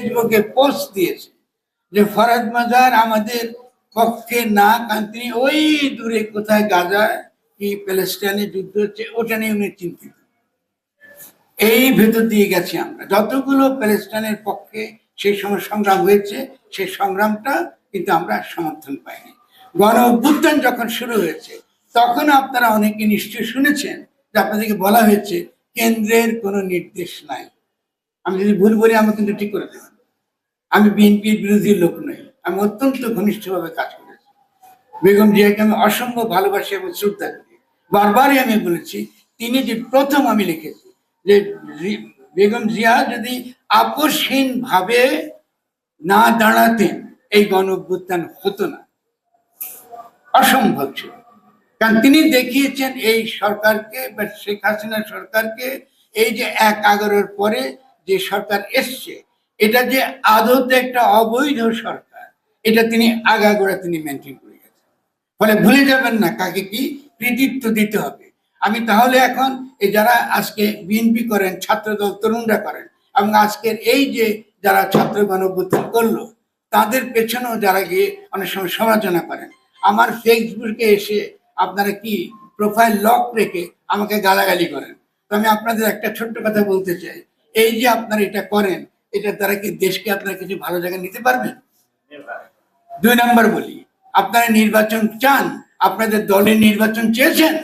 ফেসবুকে পোস্ট দিয়েছে যে ফরাজ মাজার আমাদের পক্ষে না কারণ ওই দূরে কোথায় গাজা কি প্যালেস্টাইনে যুদ্ধ হচ্ছে, ওটা নিয়ে উনি চিন্তিত। এই ভেতর দিয়ে গেছি আমরা। যতগুলো প্যালেস্টাইনের পক্ষে সেই সময় সংগ্রাম হয়েছে, সেই সংগ্রামটা কিন্তু আমরা সমর্থন পাইনি। গণ অভ্যুত্থান যখন শুরু হয়েছে, তখন আপনারা অনেকে নিশ্চয়ই শুনেছেন যে আপনাদেরকে বলা হয়েছে, কেন্দ্রের কোনো নির্দেশ নাই। আমি যদি ভুল বলি আমাকে কিন্তু ঠিক করে দেবেন আমি বিএনপির বিরোধী লোক নই। আমি অত্যন্ত ঘনিষ্ঠভাবে কাজ করেছি। বেগম জিয়াকে আমি অসম্ভব ভালোবাসি এবং শ্রদ্ধা করি। বারবারই আমি বলেছি, তিনি যে প্রথম আমি লিখেছি যে বেগম জিয়া যদি ভাবে না দাঁড়াতেন, এই গণ অভ্যুত্থান হতো না। অসম্ভব ছিল। কারণ তিনি দেখিয়েছেন এই সরকারকে বা শেখ হাসিনা সরকারকে এই যে এক এগারোর পরে যে সরকার এসছে, এটা যে আদতে একটা অবৈধ সরকার, এটা তিনি আগাগোড়া তিনি মেনটেন করে গেছেন। ফলে ভুলে যাবেন না কাকে কি কৃতিত্ব দিতে হবে। আমি তাহলে এখন যারা আজকে বিএনপি করেন, ছাত্রদল, তরুণরা করেন, এবং আজকের এই যে যারা ছাত্র গণঅভ্যুত্থান করল, তাদের পেছনেও যারা গিয়ে অনেক সময় সমালোচনা করেন, আমার ফেসবুকে এসে আপনারা কি প্রোফাইল লক রেখে আমাকে গালাগালি করেন? তো আমি আপনাদের একটা ছোট্ট কথা বলতে চাই। এই যে আপনারা এটা করেন এটা দ্বারা কি দেশকে আপনারা কিছু ভালো জায়গায় নিতে পারবেন? দুই নাম্বার বলি, আপনারা নির্বাচন চান, আপনাদের দলের নির্বাচন চেয়েছেন?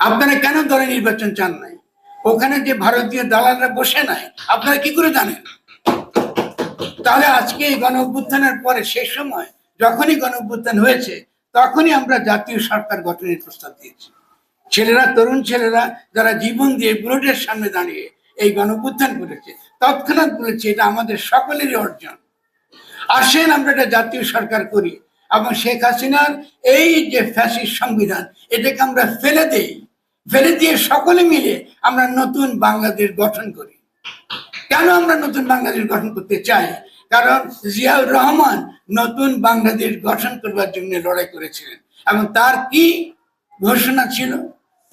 আপনারা কেন দলে নির্বাচন চান নাই? ওখানে যে ভারতীয় দালালরা বসে নাই, আপনারা কি করে জানেন? তাহলে আজকে এই গণ অভ্যুত্থানের পরে শেষ সময় যখনই গণ অভ্যুত্থান হয়েছে, তখনই আমরা জাতীয় সরকার গঠনের প্রস্তাব দিয়েছি। ছেলেরা, তরুণ ছেলেরা যারা জীবন দিয়ে বুলেটের সামনে দাঁড়িয়ে এই গণ অভ্যুত্থান করেছে, তৎক্ষণাৎ বলেছে এটা আমাদের সকলেরই অর্জন। আসেন আমরা একটা জাতীয় সরকার করি এবং শেখ হাসিনার এই যে ফ্যাসিস সংবিধান, এটাকে আমরা ফেলে দেই। ফেলে দিয়ে সকলে মিলে আমরা নতুন বাংলাদেশ গঠন করি। কেন আমরা নতুন বাংলাদেশ গঠন করতে চাই? কারণ জিয়াউর রহমান নতুন বাংলাদেশ গঠন করবার জন্য লড়াই করেছিলেন এবং তার কি ঘোষণা ছিল?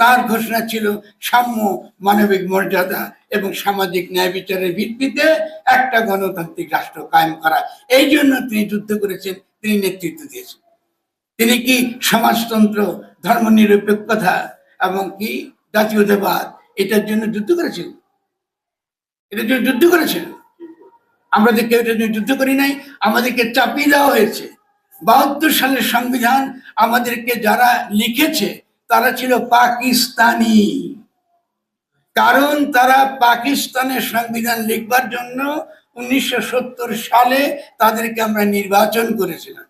তার ঘোষণা ছিল সাম্য মানবিক মর্যাদা এবং সামাজিক ন্যায় বিচারের ভিত্তিতে একটা গণতান্ত্রিক রাষ্ট্র কায়েম করা। এই জন্য তিনি যুদ্ধ করেছেন, তিনি নেতৃত্ব দিয়েছেন। তিনি কি সমাজতন্ত্র, ধর্মনিরপেক্ষতা এবং কি জাতীয়তাবাদ এটার জন্য যুদ্ধ করেছেন? এটার জন্য যুদ্ধ করেছেন? আমরা যে কেউ এটার জন্য যুদ্ধ করি নাই, আমাদেরকে চাপিয়ে দেওয়া হয়েছে। বাহাত্তর সালের সংবিধান আমাদেরকে যারা লিখেছে তারা ছিল পাকিস্তানি। কারণ তারা পাকিস্তানের সংবিধান লিখবার জন্য উনিশশো সত্তর সালে তাদেরকে আমরা নির্বাচন করেছিলাম।